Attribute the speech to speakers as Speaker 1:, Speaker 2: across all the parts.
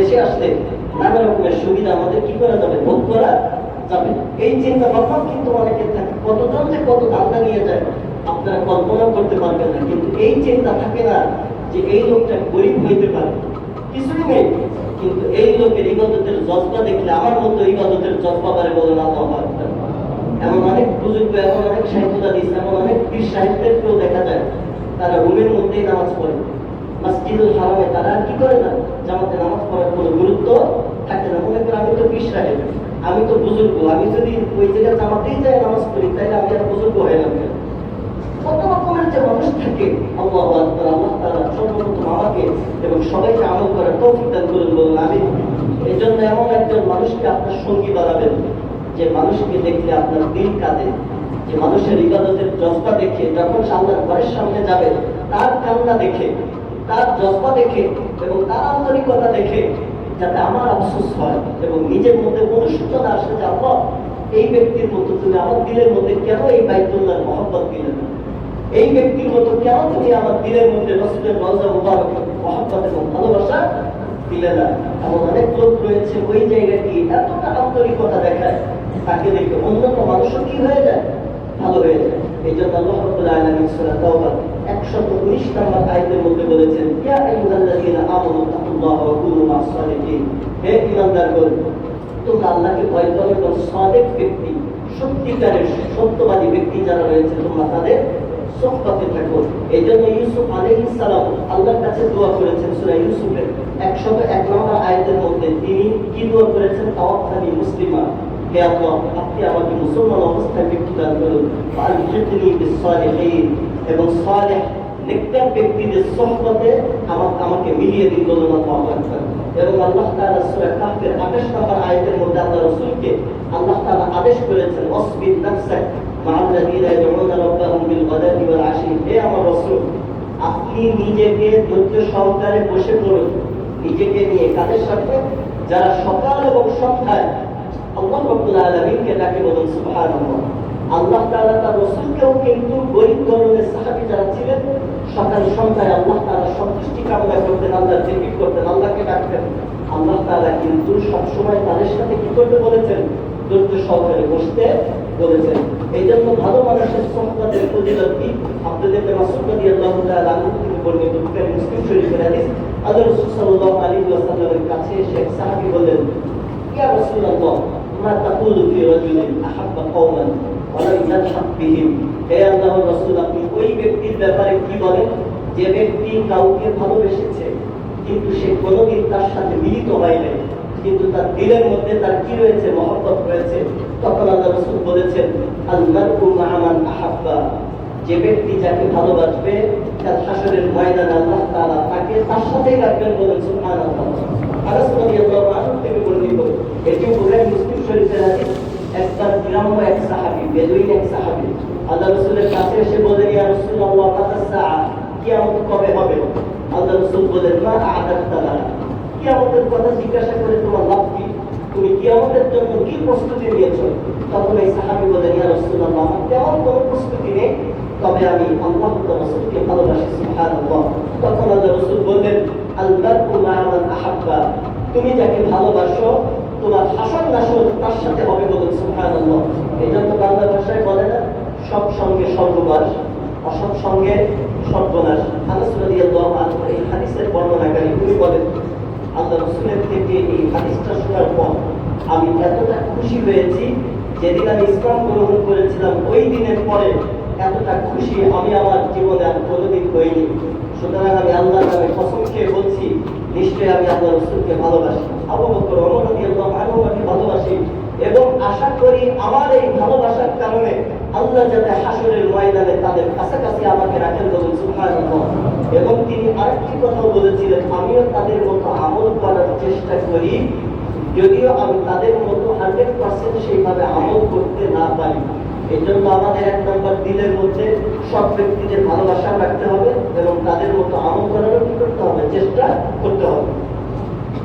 Speaker 1: দেশে আসলে নানা রকমের সুবিধা আমাদের কি করা যাবে? ভোগ করা যাবে। এই চিন্তা ভাবনা কিন্তু অনেকের থাকে। কতজন যে কত দান্দা নিয়ে যায়, আপনারা কল্পনা করতে পারবেন না। কিন্তু এই চিন্তা থাকে না যে এই লোকটা গরিব হইতে পারে। কিছুই নেই। কিন্তু এই লোকের ইবাদতের জজবা দেখলে আমার মতো ইবাদতের জজবা পারে বলেন, আল্লাহ আকবার। এমন অনেক বুজুর্গ, এমন অনেক সাহিত্যবাদী এমন অনেক পীর সাহিত্যেরকেও দেখা যায়, তারা রুমের মধ্যেই নামাজ পড়ে। মসজিদুল হারামে তারা কি করে না? জামাতে নামাজ পড়ার কোনো গুরুত্ব থাকে না। মনে করে আমি তো সাহেব আমি তো বুজুর্গ, আমি যদি ওই জায়গায় জামাতেই যাই নামাজ পড়ি, তাহলে আমি আর বুজুর্গ হয়ে না কত রকমের যে মানুষ থাকে, আল্লাহ আল্লাহ তাআলা সর্বপ্রথম আমাকে এবং সবাইকে আমল করার তৌফিক দান করুন বলুন আমি এই জন্য এমন একজন মানুষকে আপনার সঙ্গী বানাবেন, যে মানুষকে দেখলে আপনার দিল কাঁদে, যে মানুষের ইবাদতের জজবা দেখে যখন সে আল্লাহর ঘরের সামনে যাবে, তার কান্না দেখে তার জজবা দেখে এবং তার আন্তরিকতা দেখে যাতে আমার আফসোস হয় এবং নিজের মধ্যে অনুসূচনা আসে যে, আল্লাহ, এই ব্যক্তির মতো তুমি আমার দিলের মধ্যে কেন এই বাইতুল্লাহর মহব্বত দিলে এই ব্যক্তির মতো কেন তুমি আমার দিলের মধ্যে রসুলের রওজা মুবারক, মহব্বত এবং ভালোবাসা দিলে না? এমন অনেক লোক রয়েছে ওই জায়গাটি এতটা আন্তরিকতা দেখায়, তাকে দেখে অন্যান্য মানুষও কি হয়ে যায়? ভালো হয়ে যায়। এই জন্য আল্লাহ রাব্বুল আলামিন সূরা তাওবা 119 নম্বর আয়াতের মধ্যে বলেছেন আইয়ুহাল্লাযীনা আমানু তাকুল্লাহ ওয়া কুনু মা'আস সালিহিন। হে ঈমানদারগণ, তোমরা আল্লাহকে ভয় করো এবং সাদেক ব্যক্তি, সত্যিকারের সত্যবাদী ব্যক্তি যারা রয়েছে, তোমরা তাদের সোহবতে থাকো। এই জন্য ইউসুফ আলাইহিস সালাম আল্লাহর কাছে দোয়া করেছেন সূরা ইউসুফের 101 নম্বর আয়াতের মধ্যে। তিনি কি করেছেন? মুসলিমা। হে আল্লাহ, আপনি আমাকে মুসলমান অবস্থায় মৃত্যু দান করুন। এবং সালেহ নেককার ব্যক্তিদের সোহবতে আমাকে আমাকে মিলিয়ে দিন বলুন আল্লাহু এবং আল্লাহ তাআলা সূরা কাহফের 28 নম্বর আয়াতের মধ্যে আল্লাহ রাসূলকে আল্লাহ তাআলা আদেশ করেছেন ওয়াসবির নাফসাক মা'আল্লাযীনা ইয়াদউনা রাব্বাহুম বিল গাদাতি ওয়াল আশি। হে আমার রাসূল, আপনি নিজেকে ধৈর্য সহকারে বসে পড়ুন। নিজেকে নিয়ে কাদের সাথে যারা সকাল এবং সন্ধ্যায় আল্লাহ রাব্বুল আলামিনকে ডাকে বলুন, সুবহানাল্লাহ। আল্লাহ তাআলা তার রাসূলকেও কিন্তু গরিব ধরনের সাহাবী যারা ছিলেন, সকাল সন্ধ্যায় আল্লাহ তাআলা সন্তুষ্টি কামনা করতেন, আল্লাহর জিকির করতেন, আল্লাহকে ডাকতেন। আল্লাহ তাআলা কিন্তু সবসময় তাদের সাথে কি করতে বলেছেন? ধৈর্য সহকারে বসতে বলেছেন। এই জন্য ভালো মানুষের সম্পদের ফজিলত কি আপনাদেরকে মাসুদ রাদিয়াল্লাহু তাআলা আনহু থেকে বর্ণিত মুসলিম শরীফের হাদিস, আল্লাহ রাসূল আলাইহি ওয়াসাল্লামের কাছে এক সাহাবী বললেন তাকুলু ফি রাজুলিন আহাব্বা কওমান? ওয়া লাম ইয়ালহাক বিহিম যে ব্যক্তি তার তার তার বলেছেন যাকে ভালোবাসবে, তার হাসরের ময়দানে আল্লাহ তাআলা তাকে তার সাথেই রাখবেন বর্ণিত, এটি মুসলিম শরীফের হাদিস, একবার গ্রাম্য এক সাহাবী বেদুইন এক সাহাবী। আল্লাহ রসুলের কাছে এসে বলেন ইয়া রাসূলুল্লাহ মাতা সাআ, কিয়ামত কবে হবে? আল্লাহ রসুল বলেন, মা আদাত্তা লাহা কিয়ামতের কথা জিজ্ঞাসা করে, তোমার লাভ কি? তুমি কিয়ামতের জন্য কি প্রস্তুতি নিয়েছো? তখন এই সাহাবী বলেন, ইয়া রাসূলুল্লাহ, আমার তেমন কোনো প্রস্তুতি নেই। তবে আমি আল্লাহ রাসূলকে ভালোবাসি, সুবহানাল্লাহ। তখন আল্লাহ রাসূল বললেন আল মারউ মান আহাব্বা, তুমি যাকে ভালোবাসো, তোমার হাসন নাসর তার সাথে হবে বলুন, সুবহানাল্লাহ। এই বাংলা ভাষায় বলে না, সব সঙ্গে সর্ববাস অসৎ সঙ্গে সর্বনাশ। এই হাদিসের বর্ণনাকারী তিনি বলেন, আল্লাহ রসুলের থেকে এই হাদিসটা শোনার পর আমি এতটা খুশি হয়েছি যেদিন আমি ইসলাম গ্রহণ করেছিলাম, ওই দিনের পরে এতটা খুশি আমি আমার জীবনে আর কোনোদিন হইনি। সুতরাং আমি আল্লাহর নামে কসম খেয়ে বলছি, নিশ্চয়ই আমি আল্লাহ রসুলকে ভালোবাসি। আবু বকর আমি ভালোবাসি। এবং আশা করি আমার এই ভালোবাসার কারণে আল্লাহ যাতে হাসরের ময়দানে তাদের কাছাকাছি আমাকে রাখেন বলুন, সুবহানাল্লাহ। এবং তিনি আরেকটি কথা বলেছিলেন, আমিও তাদের মতো আমল করার চেষ্টা করি, যদিও আমি তাদের মতো হান্ড্রেড পার্সেন্ট সেইভাবে আমল করতে না পারি। এই জন্য আমাদের এক নম্বর দিলের মধ্যে সব ব্যক্তিদের ভালোবাসা রাখতে হবে এবং তাদের মতো আমল করারও কি করতে হবে? চেষ্টা করতে হবে।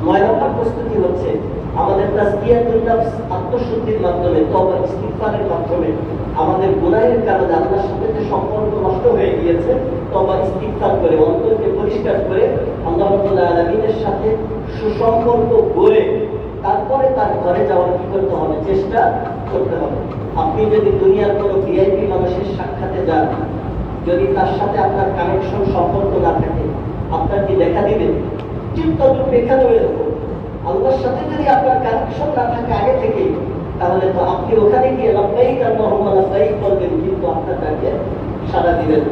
Speaker 1: নম্বর প্রস্তুতি হচ্ছে আমাদের নাফস আত্মশুদ্ধির মাধ্যমে তওবা ইস্তিগফারের মাধ্যমে, আমাদের গুনাহের কারণে আল্লাহর সাথে যে সম্পর্ক নষ্ট হয়ে গিয়েছে তওবা ইস্তিগফার করে, অন্তরকে পরিষ্কার করে আল্লাহ সাথে সুসম্পর্ক গড়ে তারপরে তার ঘরে যাওয়ার কি করতে হবে? চেষ্টা করতে হবে। আপনি যদি দুনিয়ার কোনো ভিআইপি মানুষের সাক্ষাতে যান, যদি তার সাথে আপনার কানেকশন সম্পর্ক না থাকে, আপনার কি দেখা দিবে? ঠিক এখানেও এরকম। আল্লাহর সাথে যদি আপনার কানেকশন না থাকে আগে থেকেই, তাহলে তো আপনি ওখানে গিয়ে লাভবাহিক আল্লাহুম্মা লাভবাহিক বলবেন, কিন্তু আপনার তাকে সাড়া দিবেন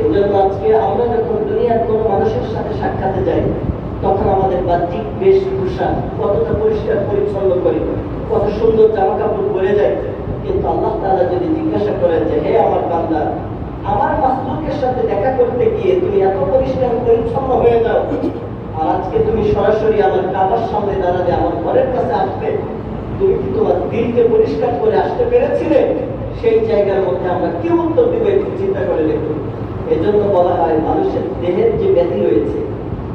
Speaker 1: এই জন্য আজকে আমরা যখন দুনিয়ার কোনো মানুষের সাথে সাক্ষাতে যাই, তখন আমাদের বাহ্যিক বেশভূষা কতটা পরিষ্কার পরিচ্ছন্ন করি, কত সুন্দর জামা কাপড় পরে যায় কিন্তু আল্লাহ তাআলা যদি জিজ্ঞাসা করেন যে, হে আমার বান্দা, আমার মাসলুকের সাথে দেখা করতে গিয়ে তুমি এত পরিষ্কার পরিচ্ছন্ন হয়ে যাও আর আজকে তুমি সরাসরি আমার কাবার সামনে দাঁড়াবে আমার ঘরের কাছে আসবে। তুমি কি তোমার দিলকে পরিষ্কার করে আসতে পেরেছিলে? সেই জায়গার মধ্যে আমরা কি উত্তর দিব একটু চিন্তা করে দেখুন। এজন্য বলা হয় মানুষের দেহের যে ব্যাধি রয়েছে,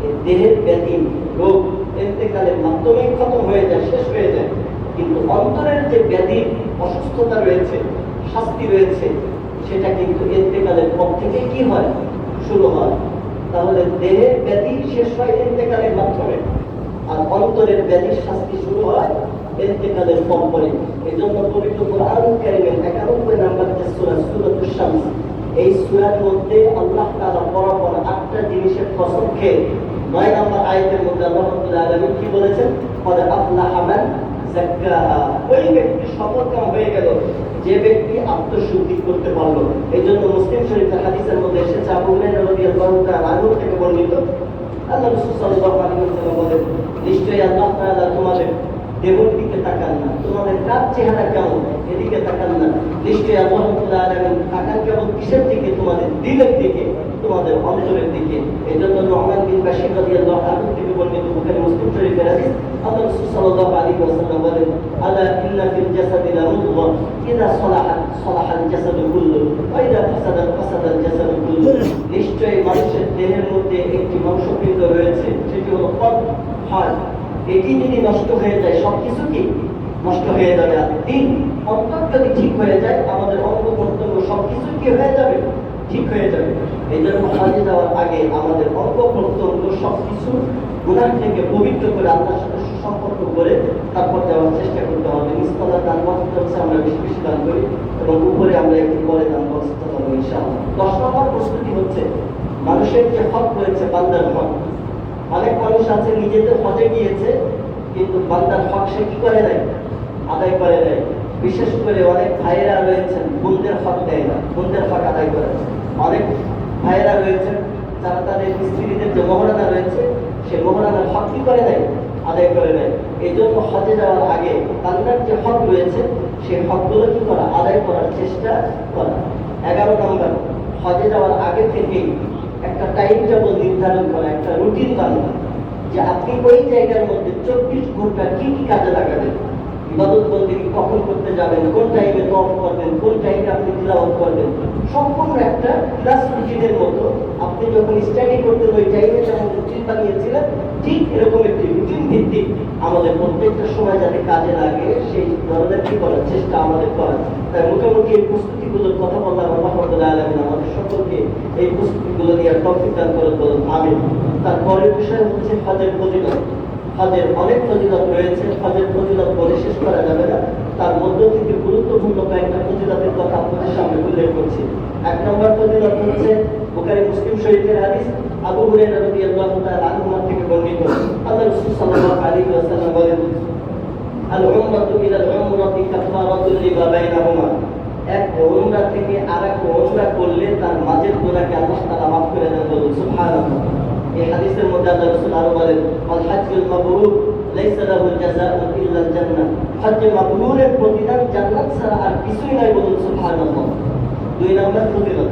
Speaker 1: এই দেহের ব্যাধি রোগ এতেকালের মাধ্যমেই খতম হয়ে যায়, শেষ হয়ে যায়। কিন্তু অন্তরের যে ব্যাধি, অসুস্থতা রয়েছে, শাস্তি রয়েছে, সেটা কিন্তু এতেকালের পর থেকে কি হয়? শুরু হয়। তাহলে দেহের ব্যাধি শেষ হয় এতেকালের মাধ্যমে। আর অন্তরের ব্যাধির শাস্তি শুরু হয় এতেকালের পর পরে এই জন্য পবিত্র কোরআন একানব্বই নাম্বার যে সুরত এই সুরার মধ্যে আল্লাহ তালা বরাবর আটটা জিনিসের ফসল খেয়ে নয় নম্বর আয়তের মধ্যে আল্লাহ আলমী কি বলেছেন? ফলে আল্লাহ আমার ওই ব্যক্তি সফলকাম হয়ে গেল যে ব্যক্তি আত্মশুদ্ধি করতে পারল। এই জন্য মুসলিম শরীফ হাদিসের মধ্যে এসেছে, আবু তাআলা থেকে বর্ণিত। আল্লাহ রাসূল বলেন, নিশ্চয়ই আল্লাহ তোমাদের দেহর দিকে তাকান না। তোমাদের কার চেহারা কেমন? এদিকে তাকান না। নিশ্চয়ই আল্লাহ আলামিন তাকান কেবল কিসের দিকে? তোমাদের দিলের দিকে, তোমাদের অন্তরের দিকে। এই জন্য নোমান বিন বাশির রাদিয়াল্লাহু আনহু থেকে বর্ণিত বুখারী মুসলিম শরীফের হাদিস, আল্লাহ রাসূল সাল্লাল্লাহু আলাইহি ওয়াসাল্লাম বলেন, আলা ইন্না ফিল জাসাদি লামুদগা ইযা সালাহাত সালাহাল জাসাদু কুল্লু ওয়া ইযা ফাসাদাত ফাসাদাল জাসাদু নিশ্চয়ই মানুষের দেহের মধ্যে একটি মাংসপিণ্ড রয়েছে, সেটি হলো কল হাড় এটি যদি নষ্ট হয়ে যায়, সবকিছু কি নষ্ট হয়ে যাবে? আর দিন অন্তর যদি ঠিক হয়ে যায়, আমাদের অঙ্গ প্রত্যঙ্গ সবকিছু কি হয়ে যাবে? ঠিক হয়ে যাবে। এই জন্য যাওয়ার আগে আমাদের অঙ্গ প্রত্যঙ্গ সবকিছু গুণার থেকে পবিত্র করে সাথে সুসম্পর্ক করে তারপর যাওয়ার চেষ্টা করতে দান হচ্ছে, আমরা বেশি বেশি দান করি এবং উপরে আমরা একটু পরে দান বস্ত্র পাবো ইনশাআল্লাহ। দশ নম্বর প্রস্তুতি হচ্ছে, মানুষের যে হক রয়েছে, বান্দার হক। অনেক মানুষ আছে, নিজেদের হজে গিয়েছে, কিন্তু বান্দার হক সে কি করে নাই আদায় করে নাই বিশেষ করে অনেক ভাইয়েরা রয়েছেন, বোনদের হক দেয় না, বোনদের হক আদায় করে অনেক ভাইয়েরা রয়েছেন, যারা তাদের স্ত্রীদের যে মহারানা রয়েছে, সে মহারানার হক কি করে নাই আদায় করে নেয় এই জন্য হজে যাওয়ার আগে বান্দার যে হক রয়েছে সেই হকগুলো কি করা? আদায় করার চেষ্টা করা। এগারো নম্বর, হজে যাওয়ার আগে থেকেই একটা টাইম টেবল নির্ধারণ করা, একটা রুটিন বানানো, যে আপনি ওই জায়গার মধ্যে চব্বিশ ঘণ্টা কি কি কাজে লাগাবেন? ইবাদত বন্দি কখন করতে যাবেন, কোন টাইমে করবেন, কোন টাইমে আপনি করবেন? সম্পূর্ণ একটা ক্লাস রুটিনের মতো। আপনি যখন স্টাডি করতেন, ওই টাইমে যেমন রুটিন বানিয়েছিলেন, ঠিক এরকম একটি রুটিন ভিত্তিক আমাদের প্রত্যেকটা সময় যাতে কাজে লাগে, সেই ধরনের কি করার চেষ্টা? আমাদের করা তাই মোটামুটি এই প্রস্তুতিগুলোর কথা বললাম। আল্লাহ রব্বুল আলামিন আমাদের সকলকে এই প্রস্তুতিগুলো নিয়ে তৌফিক দান করে বলুন, আমিন। তারপরের বিষয় হচ্ছে হজের ফজিলত। হজের অনেক ফজিলত রয়েছে। হজের ফজিলত বলে শেষ করা যাবে না। তার মধ্য থেকে গুরুত্বপূর্ণ কয়েকটা ফজিলতের কথা আপনাদের সামনে উল্লেখ করছি। এক নম্বর ফজিলত হচ্ছে বুখারী মুসলিম শরীফের হাদিস, আবু হুরায়রা রাদিয়াল্লাহু তাআলা আনহু থেকে বর্ণিত। আল্লাহ রাসূল সাল্লাল্লাহু আলাইহি বলেন আল উমরাতু আল উমরাতি কাফারাতুল লিমা এক উমরা থেকে আরেক উমরা করলে তার মাঝের গুনাহকে আল্লাহ তাআলা মাফ করে দেন বলুন, সুবহানাল্লাহ। এই হাদিসের মধ্যে আল্লাহ রাসূল আরও বলেন আল হাজ্জুল মাবরুর লাইসা লাহু জাযাউন ইল্লা জান্নাহ হজ্জে মাবরুরের প্রতিদান জান্নাত ছাড়া আর কিছুই নাই বলুন, সুবহানাল্লাহ। দুই নম্বর ফজিলত,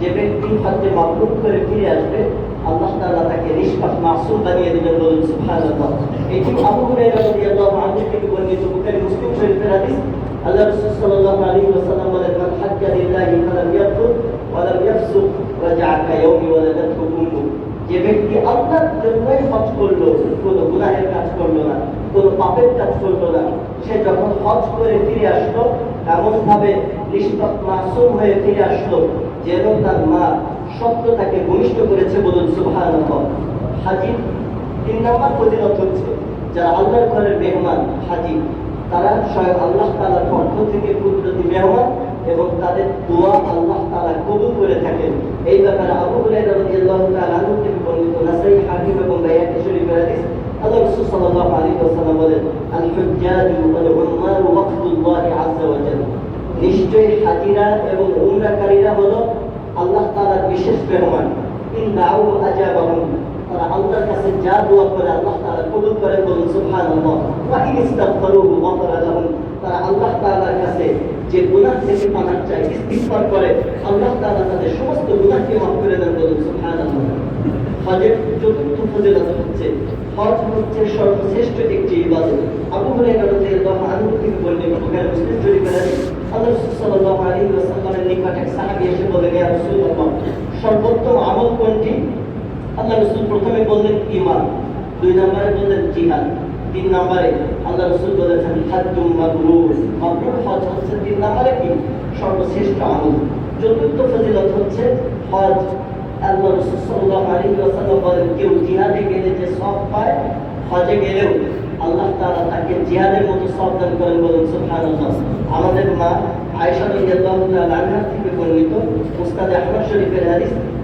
Speaker 1: যে ব্যক্তি হজ্জে মাবরুর করে ফিরে আসবে, আল্লাহ তাআলা তাকে নিষ্পাপ, মাসুম বানিয়ে দিবেন বলুন, সুবহানাল্লাহ। এটি যে ব্যক্তি আল্লাহর জন্যই হজ করল, কোনো গুনাহের কাজ করল না, কোনো পাপের কাজ করল না, সে যখন হজ করে ফিরে আসলো এমন ভাবে নিষ্পাপ মাসুম হয়ে ফিরে আসলো, যেন তার মা সত্য তাকে ঘনিষ্ঠ করেছে বলুন, সুবহানাল্লাহ। হাজির তিন নম্বর ফজিলত হচ্ছে, যারা আল্লাহর ঘরের মেহমান হাজি তারা স্বয়ং আল্লাহ তাআলার পক্ষ থেকে কুদরতি মেহমান এবং তাদের দোয়া আল্লাহ তাআলা কবুল করে থাকেন। এই ব্যাপারে আবু তাআলা আনহু থেকে বর্ণিত নাসাই এবং বাইহাকি শরীফের হাদিস আল্লাহ রাসূল সাল্লাল্লাহু আলাইহি ওয়াসাল্লাম বলেন আল হুজ্জাজু ওয়াল আযজা নিশ্চয়ই হাজিরা এবং উমরাকারীরা হলো আল্লাহ তাআলার বিশেষ মেহমান। ইন দাউ আজাবাহুম। তারা আল্লাহর কাছে যা দোয়া করে আল্লাহ তাআলা কবুল করে বলুন সুবহানাল্লাহ ওয়া ইন ইস্তাগফারুহু তারা আল্লাহ তাআলার কাছে যে গুনাহ থেকে পানাহ চায় ইস্তিগফার করে, আল্লাহ তাআলা তাদের সমস্ত গুনাহকে মাফ করে দেন বলুন সুবহানাল্লাহ হজের চতুর্থ ফজিলত হচ্ছে, হজ হচ্ছে সর্বশ্রেষ্ঠ একটি ইবাদত। আবু হুরায়রা রাদিয়াল্লাহু আনহু থেকে বর্ণিত বুখারী মুসলিম আল্লাহ সাহাবী এসে বললেন, ইয়া সর্বোত্তম আমল কোনটি? আল্লাহ রাসূল প্রথমে বললেন ঈমান, দুই নম্বরে বললেন জিহাদ, তিন নম্বরে আল্লাহ রাসূল বলেছেন হাজ্জুম মাবরুর মাবরুর হজ হচ্ছে তিন নম্বরে কি? সর্বশ্রেষ্ঠ আমল। চতুর্থ ফজিলত হচ্ছে হজ। আল্লাহ রাসূল সাল্লাল্লাহু আলাইহি ওয়াসাল্লাম বলেন, কেউ জিহাদে গেলে যে সব পায়, হজে গেলেও আল্লাহ তাআলা তাকে জিহাদের মতো সব দান করেন বলেন সুবহানাল্লাহ। আমাদের মা আয়েশা রাদিয়াল্লাহু তাআলা থেকে বর্ণিত মুসনাদ আহমদ শরীফের হাদিস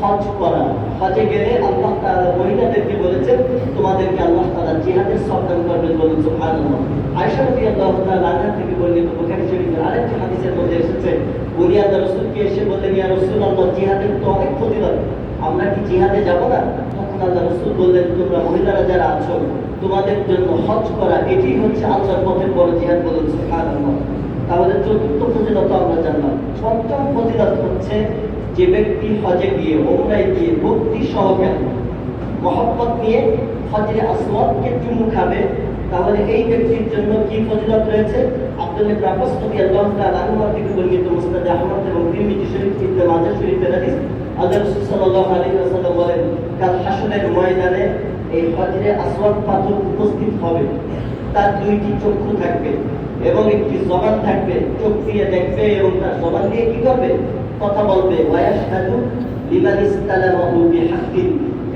Speaker 1: হজ করা হজে গেলে আল্লাহ মহিলাদেরকে বলেছেন? তোমাদেরকে আল্লাহ তাআলা জিহাদের সবদান করবেন বলুন, সুবহানাল্লাহ। আয়েশা তাআলা থেকে বর্ণিত বুখারী শরীফের আরেকটি হাদিসের মধ্যে এসেছে উনি রসুলকে এসে বললেন, ইয়া রাসূলুল্লাহ, জিহাদের তো অনেক আমরা কি জিহাদে যাব না? তখন রসুল বললেন, তোমরা মহিলারা যারা আছো, তোমাদের জন্য হজ করা এটি হচ্ছে আল্লাহর পথের বড় জিহাদ বলুন, সুবহানাল্লাহ। তাহলে চতুর্থ ফজিলত আমরা জানলাম। পঞ্চম ফজিলত হচ্ছে যে ব্যক্তি হজে গিয়ে ওমরায় গিয়ে ভক্তি সহকারে মহব্বত নিয়ে হজরে আসওয়াদকে চুমু খাবে, তাহলে এই ব্যক্তির জন্য কি ফজিলত রয়েছে? আব্দুল ইবনে আব্বাস রাদিয়াল্লাহু তাআলা আনহু থেকে বর্ণিত মুসনাদ আহমদ এবং তিরমিজি শরীফ ইবনে মাজাহ শরীফের হাদিস। আল্লাহ রাসূল সাল্লাল্লাহু আলাইহি ওয়াসাল্লাম বলেন, কাল হাসরের ময়দানে এই হজরে আসওয়াদ পাথর উপস্থিত হবে। তার দুইটি চক্ষু থাকবে এবং একটি জবান থাকবে। চোখ দিয়ে দেখবে এবং তার জবান দিয়ে কি করবে? কথা বলবে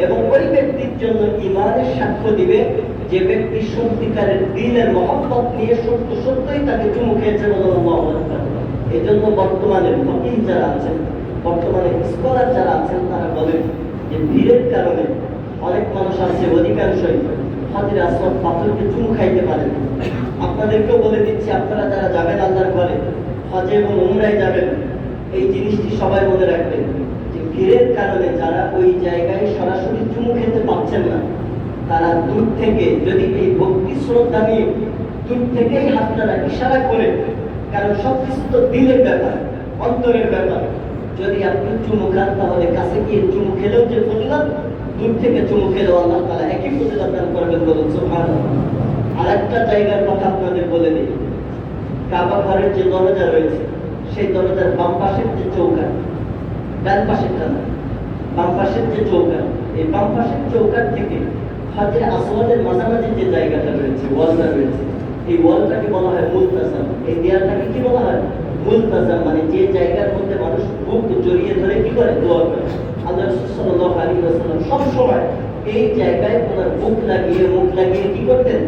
Speaker 1: এবং ওই ব্যক্তির জন্য ইমানের সাক্ষ্য দিবে যে ব্যক্তি সত্যিকারের দিনের মহব্বত নিয়ে সত্য সত্যই তাকে চুমু খেয়েছে এই জন্য বর্তমানে ফকিহ যারা আছেন, বর্তমানে স্কলার যারা আছেন, তারা বলেন যে ভিড়ের কারণে অনেক মানুষ আছে, অধিকাংশই হাজির আসওয়াদ পাথরকে চুমু খাইতে পারেন আপনাদেরকেও বলে দিচ্ছি, আপনারা যারা যাবেন আল্লাহর ঘরে, হজে এবং উমরায় যাবেন এই জিনিসটি সবাই মনে রাখবেন যে ভিড়ের কারণে যারা ওই জায়গায় সরাসরি চুমু খেতে পাচ্ছেন না, তারা দূর থেকে যদি এই ভক্তি শ্রদ্ধা নিয়ে দূর থেকেই হাতটা ইশারা করে, কারণ সব কিছু তো দিলের ব্যাপার, অন্তরের ব্যাপার। যদি আপনি চুমু খান, তাহলে কাছে গিয়ে চুমু খেলেও যে ফজিলত দূর থেকে চুমু খেলেও আল্লাহ তাআলা একই ফজিলত দান করবেন বলুন আর একটা জায়গার কথা আপনাদের বলে দিই, কাবা ঘরের যে দরজা রয়েছে সেই দরজার বাম পাশের যে চৌকাট ডান পাশেরটা না বাম পাশের যে চৌকাট এই বাম পাশের চৌকাট থেকে হজরে আসওয়াদের মাঝামাঝি যে জায়গাটা রয়েছে, ওয়ালটা রয়েছে, এই ওয়ালটাকে বলা হয় মুলতাসাম এই দেয়ালটাকে কি বলা হয়? মুলতাসাম মানে যে জায়গার মধ্যে মানুষ বুক জড়িয়ে ধরে কি করে? দোয়া করে। আল্লাহ সাল্লাল্লাহু আলাইহি ওয়াসাল্লাম সব সময় এই জায়গায় ওনার বুক লাগিয়ে, মুখ লাগিয়ে কি করতেন?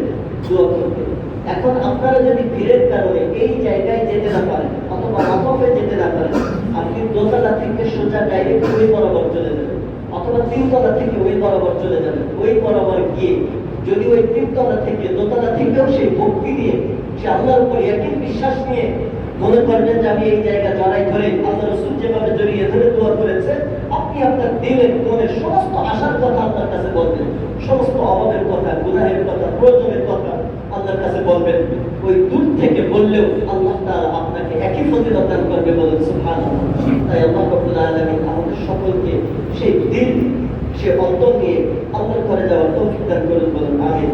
Speaker 1: দোয়া করতেন। এখন আপনারা যদি ভিড়ের কারণে এই জায়গায় যেতে না পারেন অথবা যেতে না পারেন আপনি দোতলা থেকে সোজা ডাইরেক্ট ওই বরাবর চলে যাবেন অথবা তিনতলা থেকে ওই বরাবর চলে যাবেন ওই বরাবর গিয়ে যদি ওই তিনতলা থেকে দোতলা থেকেও সেই ভক্তি দিয়ে সে আল্লাহর উপর একই বিশ্বাস নিয়ে মনে করবেন যে আমি এই জায়গা জড়াই ধরে, আল্লাহ রসুল যেভাবে জড়িয়ে ধরে দোয়া করেছে, আপনি আপনার দিলের মনের সমস্ত আশার কথা আপনার কাছে বলবেন, সমস্ত অভাবের কথা, গুনাহের কথা, প্রয়োজনের কথা আল্লাহর কাছে বলবেন। ওই দূর থেকে বললেও আল্লাহ তাআলা আপনাকে একই ফজিলত দান করবে বলেন, সুবহানাল্লাহ। তাই আল্লাহ রাব্বুল আলামিন আমাদের সকলকে সেই দিল সে অন্তর নিয়ে আল্লাহর ঘরে যাওয়ার তৌফিক দান করুন বলেন, আমিন।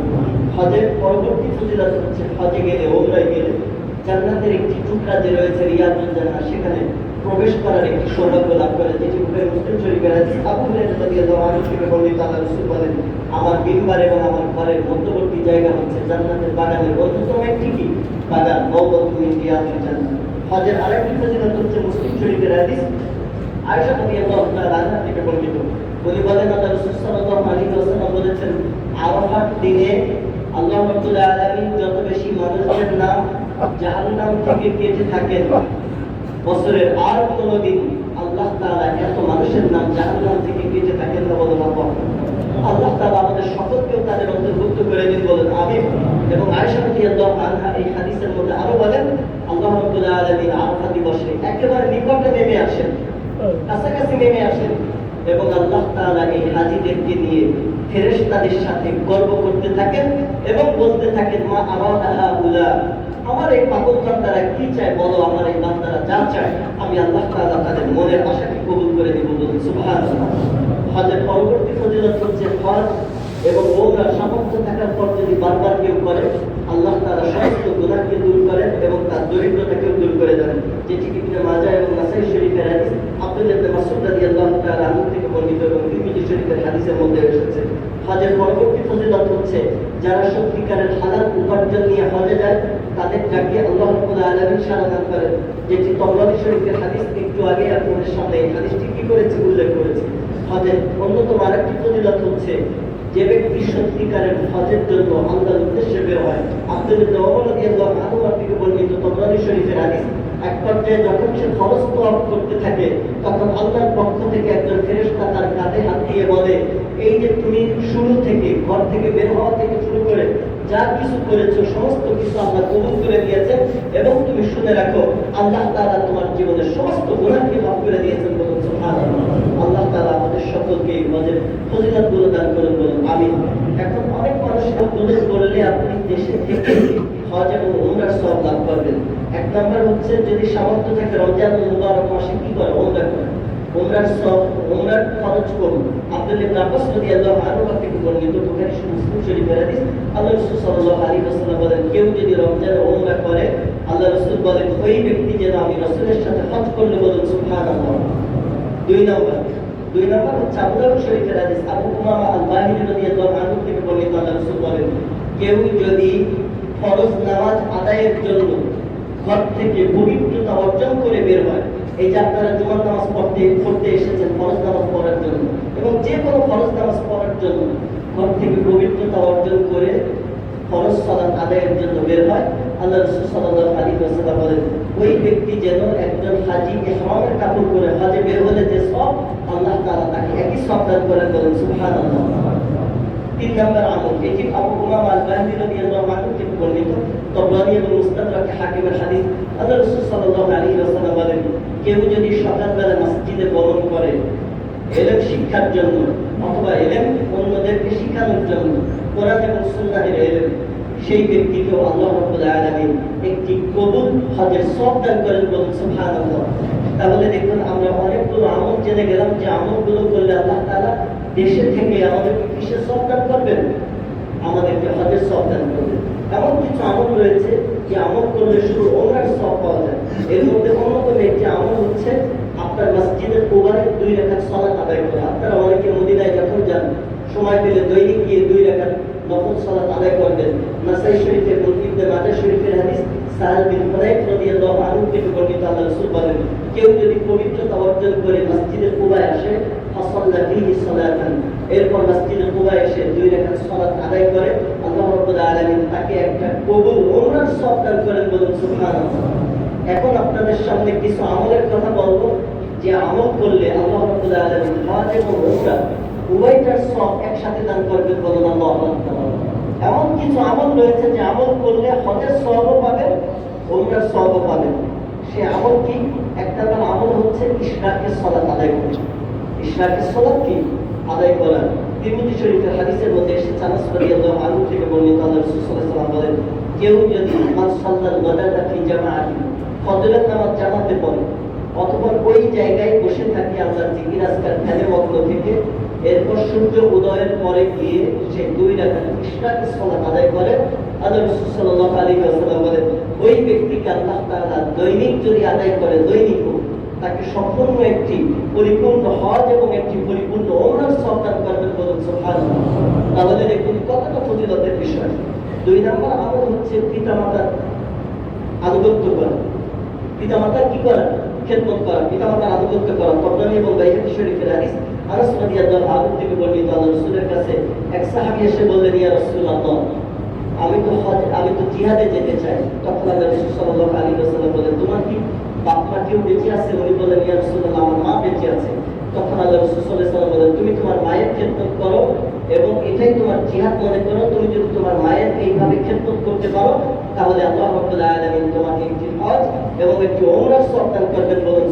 Speaker 1: হজের পরবর্তী ফজিলত হচ্ছে হজে গেলে ওমরায় গেলে জান্নাতের একটি টুকরা যে রয়েছে রিয়াজুল জান্নাত সেখানে প্রবেশ করার একটি সৌভাগ্য লাভ করে। যেটি মুসলিম শরীফের আবু হুরায়রা রাদিয়াল্লাহু আনহু থেকে বর্ণিত, আল্লাহ রাসূল বলেন আমার মিম্বার এবং আমার ঘরের মধ্যবর্তী জায়গা হচ্ছে জান্নাতের বাগানের অন্যতম একটি কি? বাগান নওবাতুল রিয়াজুল জান্নাত। হজের আরেকটি ফজিলত হচ্ছে মুসলিম শরীফের হাদিস। আয়েশা রাদিয়াল্লাহু তাআলা আনহা থেকে বর্ণিত। উনি বলেন, আল্লাহ রাসূল বলেছেন, আরাফাত দিনে আল্লাহ যত বেশি মানুষের নাম জাহান্নাম থেকে কেটে থাকেন, বছরের আর কোনো দিন আল্লাহ এত মানুষের নাম জাহান্নাম থেকে কেটে থাকেন না বলেন আল্লাহ আল্লাহ তাআলা আমাদের সকলকেও তাদের অন্তর্ভুক্ত বলেন, আমিন। এবং আয়েশা রাদিয়াল্লাহু আনহা এই হাদিসের মধ্যে আরও বলেন, আল্লাহ রাব্বুল আলামিন আরাফা দিবসে একেবারে নিকটে নেমে আসেন, কাছাকাছি নেমে আসেন এবং আল্লাহ তাআলা এই হাজিদেরকে নিয়ে ফেরেশতাদের সাথে গর্ব করতে থাকেন এবং বলতে থাকেন, মা আরাদাহা উলা আমার এই পাগল বান্দারা কি চায় বলো, আমার এই বান্দারা যা চায়, আমি আল্লাহ তাআলা তাদের মনের আশাকে কবুল করে দিব বলুন, সুবহানাল্লাহ। হজের পরবর্তী ফজিলত হচ্ছে হজ। এবং ওমরা সামর্থ্য থাকার পর যদি বারবার কেউ করে, আল্লাহ তাআলা সমস্ত গুনাহকে দূর করেন এবং তার দরিদ্রতাকেও দূর করে দেন। যেটি ইবনে মাজাহ এবং নাসাই শরীফের হাদিস, আব্দুল্লাহ ইবনে মাসউদ রাদিয়াল্লাহু তাআলা আনহু থেকে বর্ণিত এবং তিরমিজি শরীফের হাদিসের মধ্যে এসেছে হজের পরবর্তী ফজিলত হচ্ছে, যারা সত্যিকারের হালাল উপার্জন নিয়ে হজে যায়, তাদের ডাকে আল্লাহ রাব্বুল আলামিন সারাদান করেন। যেটি তবরানি শরীফের হাদিস একটু আগে আপনাদের সামনে এই হাদিসটি কি করেছে উল্লেখ করেছে। হজের অন্যতম আরেকটি ফজিলত হচ্ছে যে ব্যক্তি সত্যিকারের হজের জন্য আল্লাহর উদ্দেশ্যে বের হয়, আব্দুল রাদিয়াল্লাহু আনহু থেকে বর্ণিত তবরানি শরীফের হাদিস, এক পর্যায়ে যখন সে খরচ তওয়াফ করতে থাকে, তখন আল্লাহর পক্ষ থেকে একজন ফেরেশতা তার কাঁধে হাত দিয়ে বলে, এই যে তুমি শুরু থেকে ঘর থেকে বের হওয়া থেকে শুরু করে যা কিছু করেছ, সমস্ত কিছু আল্লাহ কবুল করে দিয়েছেন এবং তুমি শুনে রাখো, আল্লাহ তাআলা তোমার জীবনের সমস্ত গুনাহকে মাফ করে দিয়েছেন বলুন আল্লাহ তাআলা আমাদের সকলকে এই হজের ফজিলতগুলো দান করুন বলুন, আমিন। এখন অনেক মানুষগুলো করলে আপনি দেশে থেকে হজ এবং উমরার সব লাভ করবেন। এক নম্বর হচ্ছে, যদি সামর্থ্য থাকে, রমজান মুবারক মাসে কি করে? উমরা করে উমরার সব উমরার খরচ করুন আব্দুল ইবনে আব্বাস রাদিয়াল্লাহু আনহু বর্ণিত আল্লাহ রাসূল বলেন, কেউ যদি রমজান করে, আল্লাহ রাসূল বলেন, ওই ব্যক্তি যেন আমি রাসূলের সাথে হজ করলে দুই নম্বর দুই নম্বর হচ্ছে শরীফের আবু আল বাহিনী থেকে বর্ণিত আল্লাহ রাসূল বলেন, কেউ যদি ফরজ নামাজ আদায়ের জন্য ঘর থেকে পবিত্রতা অর্জন করে বের হয় এই যে আপনারা জুমার নামাজ পড়তে পড়তে এসেছেন ফরজ নামাজ পড়ার জন্য। এবং যে কোনো ফরজ নামাজ পড়ার জন্য ঘর থেকে পবিত্রতা অর্জন করে ফরজ সালাত আদায়ের জন্য বের হয়। আল্লাহ রাসূল সাল্লাল্লাহু আলাইহি ওয়াসাল্লাম বলেন, ওই ব্যক্তি যেন একজন হাজী ইহরামের কাপড় পরে হজে বের হলে যে সব, আল্লাহ তাআলা তাকে একই সব করে বলেন, সুবহানাল্লাহ। তিন নম্বর আমল, এটি আবু উমাম আল বাহিনী রাদিয়াল্লাহু আনহু থেকে কেউ যদি সকালবেলা মসজিদে গমন করে, এলেম শিক্ষার জন্য অথবা এলেম অন্যদেরকে শেখানোর জন্য কোরআন এবং সুন্নাহের এলেম, সেই ব্যক্তিকেও আল্লাহ রাব্বুল একটি কবুল হজের সব দান করেন বলুন তাহলে দেখুন, আমরা অনেকগুলো আমল জেনে গেলাম যে আমলগুলো করলে আল্লাহ তাআলা দেশে থেকে আমাদেরকে কিসের সব দান করবেন? আমাদেরকে হজের সব দান করবেন। এমন কিছু আমল রয়েছে যে আমল করলে শুধু ওনার সব পাওয়া যায়। এর মধ্যে অন্যতম একটি আমল হচ্ছে আপনার মসজিদের কোবারে দুই রেখার সলাৎ আদায় করা। আপনারা অনেকে মদিনায় যখন যান, সময় পেলে দৈনিক গিয়ে দুই রেখার নফল সলাৎ আদায় করবেন। নাসাই শরীফের এবং ইবনে শরীফের হাদিস সাহাল বিন হুনাইফ রাদিয়াল্লাহু আনহু থেকে বর্ণিত আল্লাহ রাসূল বলেন, কেউ যদি পবিত্রতা অর্জন করে মসজিদের কুবায় আসে, ফাসাল্লা ফীহি সালাতান। এরপর মসজিদের কুবায় এসে দুই রাকাত সালাত আদায় করে ওমরার এমন কিছু আমল রয়েছে যে আমল করলে হজের সওয়াবও পাবেন, উমরার সওয়াবও পাবেন। সে আমল কি? একটা আমল হচ্ছে ইশরাকের সালাত আদায় করা। ইশরাকের সালাত কি? আদায় করা। তিরমিজি শরীফের হাদিসের মধ্যে এসেছে আনাস রাদিয়াল্লাহু আনহু থেকে বর্ণিত রাসূল সাল্লাল্লাহু আলাইহি বলেন, কেউ যদি গাদাতা ফি জামাআতি, ফজরের নামাজ জামাতে পড়ে, অথবা ওই জায়গায় বসে আল্লাহর জিকির আজকার থেকে, এরপর সূর্য উদয়ের পরে গিয়ে সে দুই ইশরাক সালাত আদায় করে রাসূল সাল্লাল্লাহু আলাইহি ওয়াসাল্লাম বলেন, ওই আল্লাহ তাআলা দৈনিক যদি আদায় করে, দৈনিক তাকে সম্পূর্ণ একটি পরিপূর্ণ হজ এবং একটি পরিপূর্ণ ওমরার সন্তান করবেন বলুন কতটা ফজিলতের বিষয়। দুই নাম্বার আমল হচ্ছে পিতামাতার আনুগত্য করা। পিতামাতার কি করা খেদমত করা পিতামাতার আনুগত্য করা তবরানি এবং শরীফের আমি তো জিহাদে যেতে চাই। বলেন তোমার কি বাপ মা কেউ বেঁচে আছে? আমার মা বেঁচে আছে। তখন আল্লাহ রাসূল বলেন, তুমি তোমার মায়ের খেদমত করো এবং এটাই তোমার জিহাদ মনে করো। তুমি যদি তোমার মায়ের এইভাবে খেদমত করতে পারো, তাহলে আল্লাহ রাব্বুল আলমিন তোমাকে একটি হজ এবং একটি ওমরাহ সন্তান করবেন বলেন।